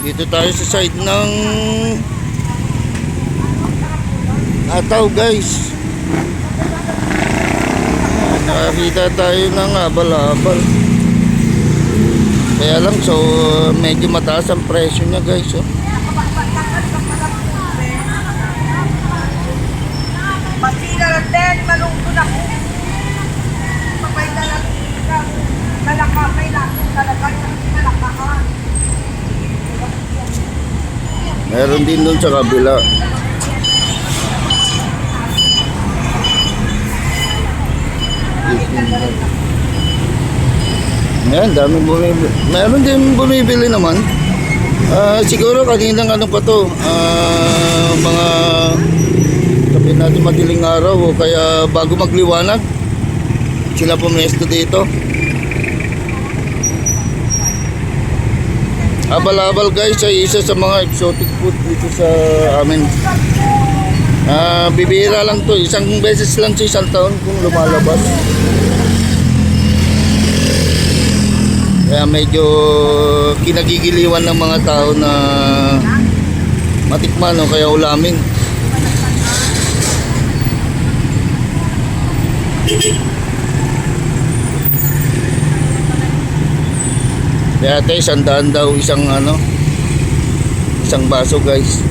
Dito tayo sa side ng Ataw guys. Nakakita tayo ng abal-abal. Kaya lang so medyo mataas ang presyo niya guys. Oh. Pasila lang din, malungkot ako. Papay na lang ka. Talakapay lang. Talakay lang. Talakahan. Meron din doon sa kabila. Ayan, daming bumibili. Meron din bumibili naman. Ah, siguro kaninang ano pa to, ah, mga sabihin natin madiling araw o kaya bago magliwanag, sila pumesto dito. Abal-abal guys ay isa sa mga exotic food dito sa amin. Ah, bibihira lang to, isang beses lang sa isang taon kung lumalabas. Kaya medyo kinagigiliwan ng mga tao na matikman o kaya ulamin. Kaya ate, isang daw isang ano, isang baso guys.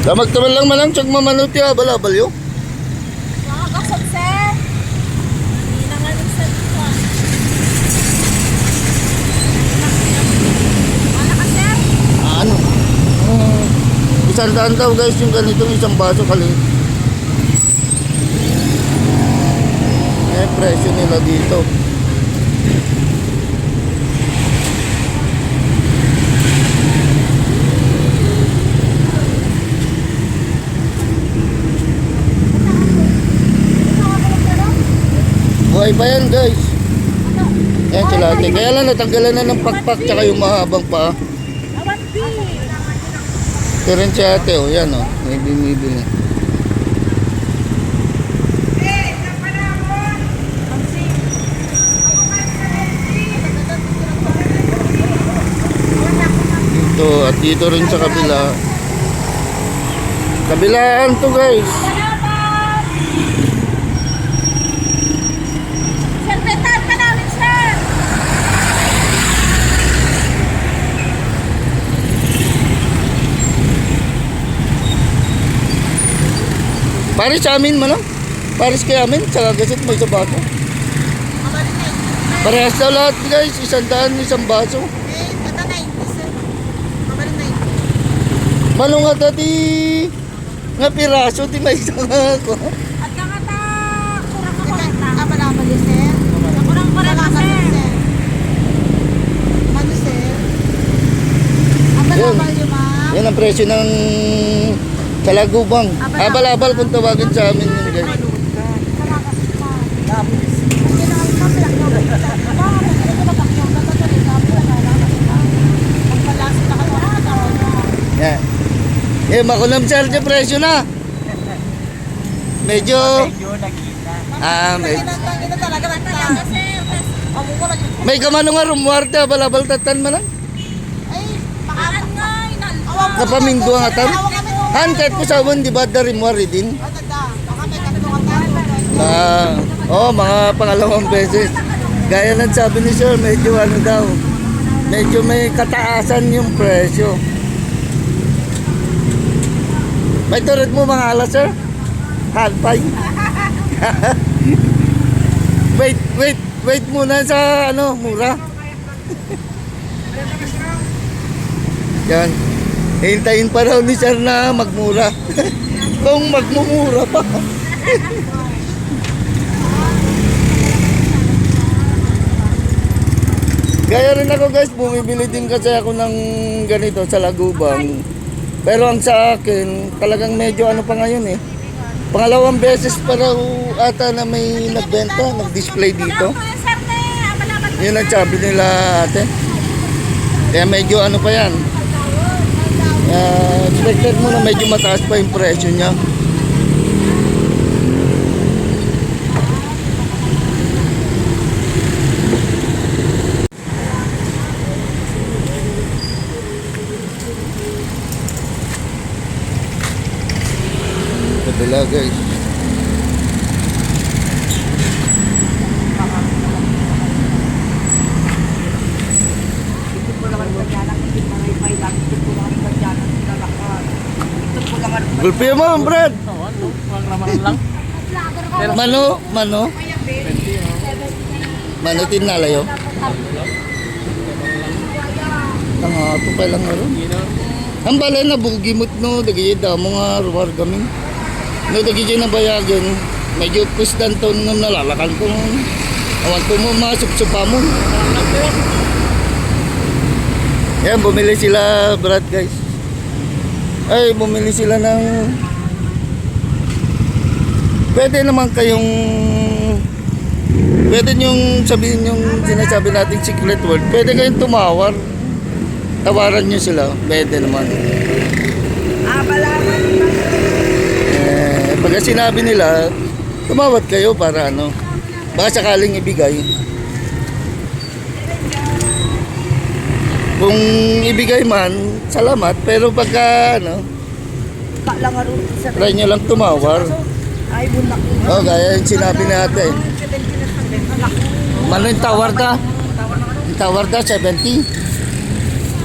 Damag-tamal lang malang tsag mamanuti ha, balabal yun. Mga kasot, sir. Hindi na nga nagsabi ko. Ano ka, sir? Ano? Uh, isang daan daw guys yung ganitong isang baso kalit. Eh, presyo nila dito. Buhay pa yan guys. Yan sila. Kaya lang natanggalan na ng pakpak tsaka yung mahabang pa. Ito rin si ate, oh, yan oh, may bumibili. Dito, at dito rin sa kabila. Kabilaan to guys. Salamat! Sir, betahan ka namin, sir. Paris sa amin man Paris kay amin, sa gasit may sa baso. Parehas daw lahat guys, isang daan, isang baso. Ito 90, sir. Mabalik na Manong nga dati nga piraso, di may isang ako. At kakata, kurang ko kurang. Abal-abal yun, sir. Kurang ka, sir. Ano, sir? Abal-abal yun, ma'am. Yan ang presyo ng talagubang. Abal-abal kung tawagin sa amin yun guys. Yan. Eh, makulam sir, yung presyo na. Medyo... Ah, may, Ito talaga, talaga, sir. May kamano nga rumuarte, abal-abal tatan man lang. Ay, pakaan nga. inal- Kapamingo kahit ko sa di ba, din. May katulungan tayo. Ah, oh, mga pangalawang beses. Gaya ng sabi ni Sir, medyo ano daw, medyo may kataasan yung presyo. May turret mo mga alas, Sir? Halpay. wait, wait, wait muna sa ano, mura. Yan. Hintayin pa raw ni Sir na magmura. Kung magmumura pa. Gaya rin ako guys, bumibili din kasi ako ng ganito sa Lagubang. Pero ang sa akin, talagang medyo ano pa ngayon eh. Pangalawang beses pa raw ata na may nagbenta, nag-display dito. Yun ang sabi nila ate. Kaya medyo ano pa yan. Uh, Expected mo na medyo mataas pa yung presyo niya. Kabila guys. Ito po naman ba dyan ang hindi maraypay lang. Ito po naman ba dyan ang lalakad. Ito po naman ba Gulpi mo, Brad. Mano, mano. Mano tinalayo. Tanga to pa lang ron. Ang balay na bugimot no, dagi da mga ruwar gamin. No dagi na bayagan. Medyo kusdan to ng nalalakan ko. Awan ko mo masupsupa mo. Yan, bumili sila, Brad, guys. Ay, bumili sila ng... Pwede naman kayong... Pwede niyong sabihin yung sinasabi nating secret word. Pwede kayong tumawar. Tawaran niyo sila. Pwede naman. Ah, balaman. Eh, pagka sinabi nila, tumawad kayo para ano. Baka sakaling ibigay. Kung ibigay man, salamat. Pero pagka ano, Lang try nyo lang tumawar. Ay, bunak. Oh, gaya yung sinabi natin. Mano yung tawar ka? Yung tawar ka, 70.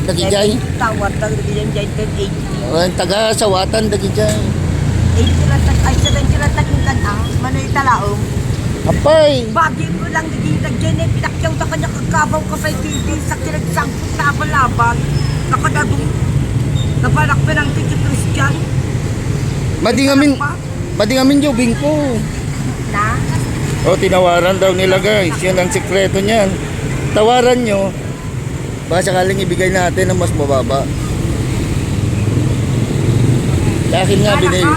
Dagijay. Lang rin yan dyan, 80. O, yung taga sawatan, dagijay. 80 sila tag, ay 70 sila tag yung kanang, manoy talaong. Apay! Bagay mo lang naging dyan eh, pinakyaw na kanya kakabaw ka pa TV sa kinagsangkot sa abalaban. Nakadagong, napanak ng titi Christian. Madingamin, madingamin yung bingko. Na? O, tinawaran daw nila guys. Yan ang sikreto niyan. Tawaran nyo, baka sakaling ibigay natin ng mas mababa. Sa akin nga, binib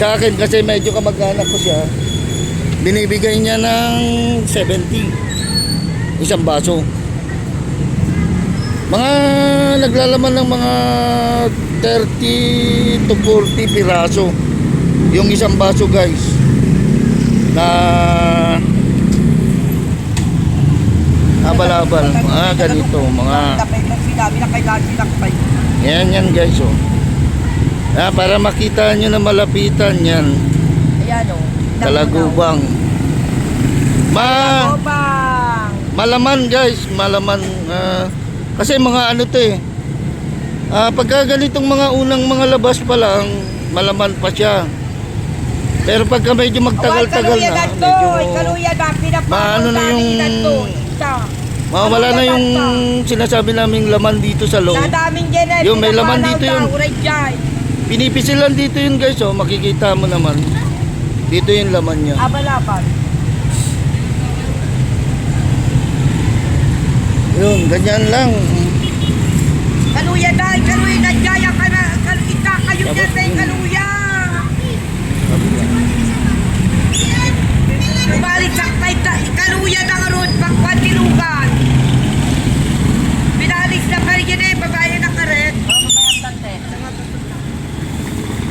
sa akin kasi medyo kamag-anak ko siya, binibigay niya ng 70. Isang baso. Mga naglalaman ng mga 30 to 40 piraso. Yung isang baso guys na abal-abal mga ganito mga yan yan guys oh ah, para makita nyo na malapitan yan Ayan o. talagubang ma Talagubang. malaman guys. Malaman ah, kasi mga ano to eh. Ah, pagka ganitong mga unang mga labas pa lang malaman pa siya. Pero pagka medyo magtagal-tagal na medyo pinapakaw Maano na yung- mawawala na yung sinasabi naming laman dito sa loob. Eh. Yung may laman dito yun. Pinipisilan dito yun guys oh. Makikita mo naman dito yung laman niya Abalaban. yun ganyan lang Kaluya na, kaluya na, jaya ka na, kalita kayo dyan, yun. kaluya. Balik sa kaluya na karoon, pagpatilugan. Binalis na pa rin eh, babae na ka rin.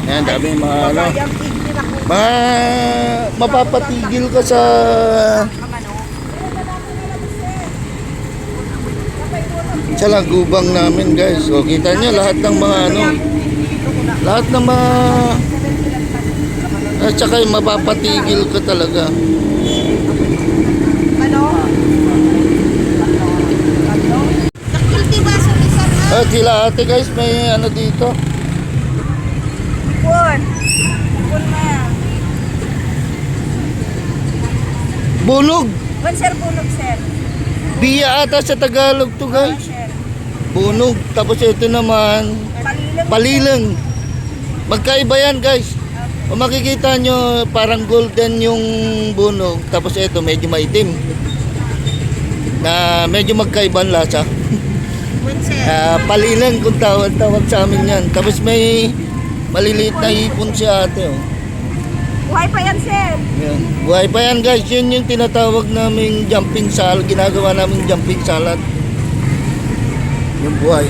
yan daming mga ano Babae ang tigil ako. Ma mapapatigil ka sa sa lagubang namin guys o kita nyo lahat ng mga ano lahat ng mga at saka yung mapapatigil ka talaga Ano? Kultibaso ni Sir Ah, ate guys, may ano dito. Kun. Kun na yan. Bunog! Kun sir, bulog sir. Biya ata sa Tagalog to guys. Bunog. Tapos ito naman, Palilang. Magkaiba yan guys. Kung makikita nyo, parang golden yung bunog. Tapos ito, medyo maitim. Na medyo magkaiba ang lasa. Ah, palilang kung tawag, tawag sa amin yan. Tapos may maliliit na ipon si ate. Oh. Buhay pa yan sir. Yan. Buhay pa yan guys. Yun yung tinatawag naming jumping salad. Ginagawa naming jumping salad. Yung buhay.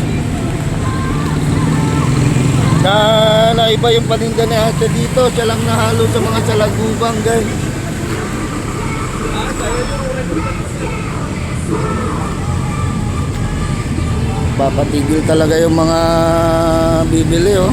Sa iba yung paninda ni ate dito. Siya lang nahalo sa mga salagubang guys. Papatigil talaga yung mga bibili oh.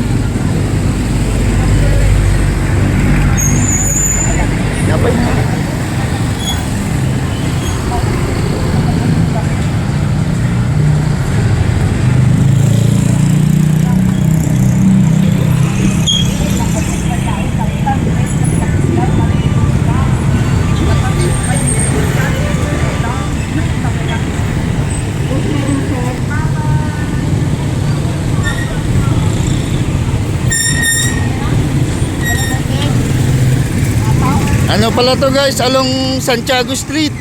Ano pala to guys? Along Santiago Street.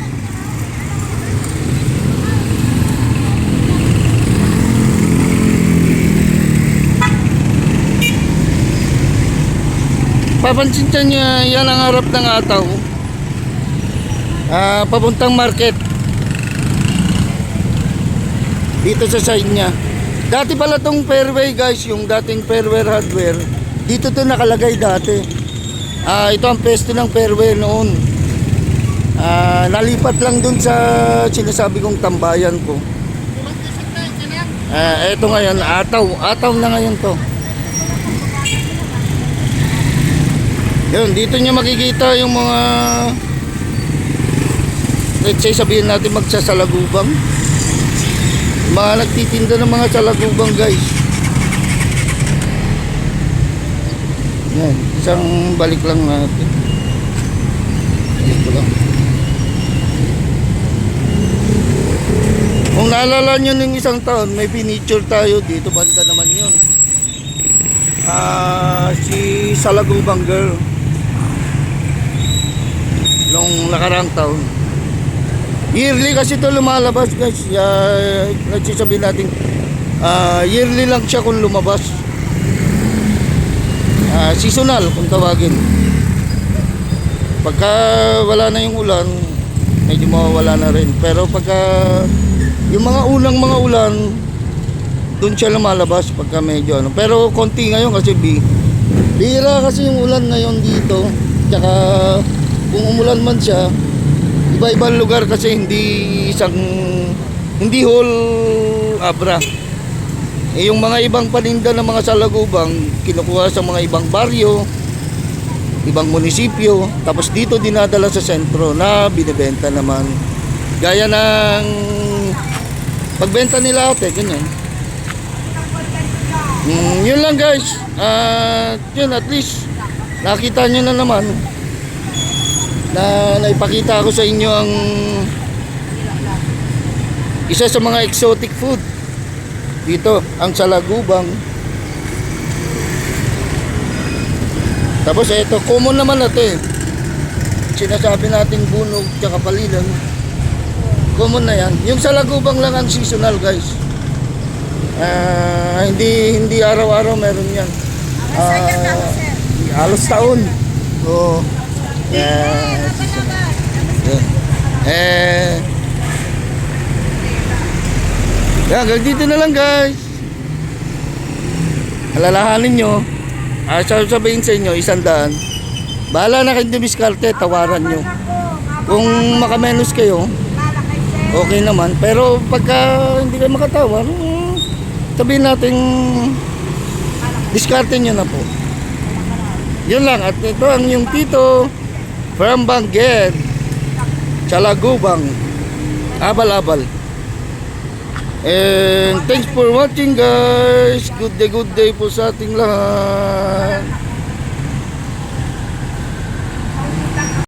Papansin niya, yan ang harap ng ataw. Ah, papuntang market. Dito sa side niya. Dati pala tong fairway guys, yung dating fairway hardware. Dito to nakalagay dati. Ah, ito ang pesto ng fairway noon. Ah, nalipat lang dun sa sinasabi kong tambayan ko. Ah, eto ngayon, ataw. Ataw na ngayon to. Yun, dito niya makikita yung mga let's say sabihin natin magsasalagubang. Mga nagtitinda ng mga salagubang guys. Yan, isang balik lang natin. Balik ko lang. Kung naalala nyo nung isang taon, may pinicture tayo dito, banda naman yun. Ah, si Salagubang Girl. Nung nakarang taon. Yearly kasi ito lumalabas guys. Uh, nagsasabi natin, ah, yearly lang siya kung lumabas. Ah, seasonal kung tawagin. Pagka wala na yung ulan, medyo mawawala na rin. Pero pagka yung mga unang mga ulan, doon siya lumalabas pagka medyo ano. Pero konti ngayon kasi bi bira kasi yung ulan ngayon dito. Tsaka kung umulan man siya, iba-ibang lugar kasi hindi isang hindi whole abra. Eh, yung mga ibang paninda ng mga salagubang, kinukuha sa mga ibang baryo, ibang munisipyo, tapos dito dinadala sa sentro na binibenta naman. Gaya ng pagbenta nila ate, ganyan. Mm, yun lang guys. At yun, at least nakita nyo na naman na naipakita ko sa inyo ang isa sa mga exotic food dito ang salagubang. Tapos ito common naman na to eh. Sinasabi natin bunog tsaka palilan common na yan. Yung salagubang lang ang seasonal guys. Ah, hindi hindi araw-araw meron yan. Ah, halos taon. oo. Seasonal. Yun. eh yan, hanggang dito na lang guys. Alalahanin nyo. Ah, sasabihin sa inyo, isang daan. Bahala na kayo dumiskarte, tawaran nyo. Kung makamenos kayo, okay naman. Pero pagka hindi kayo makatawar, hmm, sabihin natin, diskarte nyo na po. Yun lang. At ito ang yung tito from Bangged. Salagubang. Abal-abal. And thanks for watching guys. Good day, good day po sa ating lahat.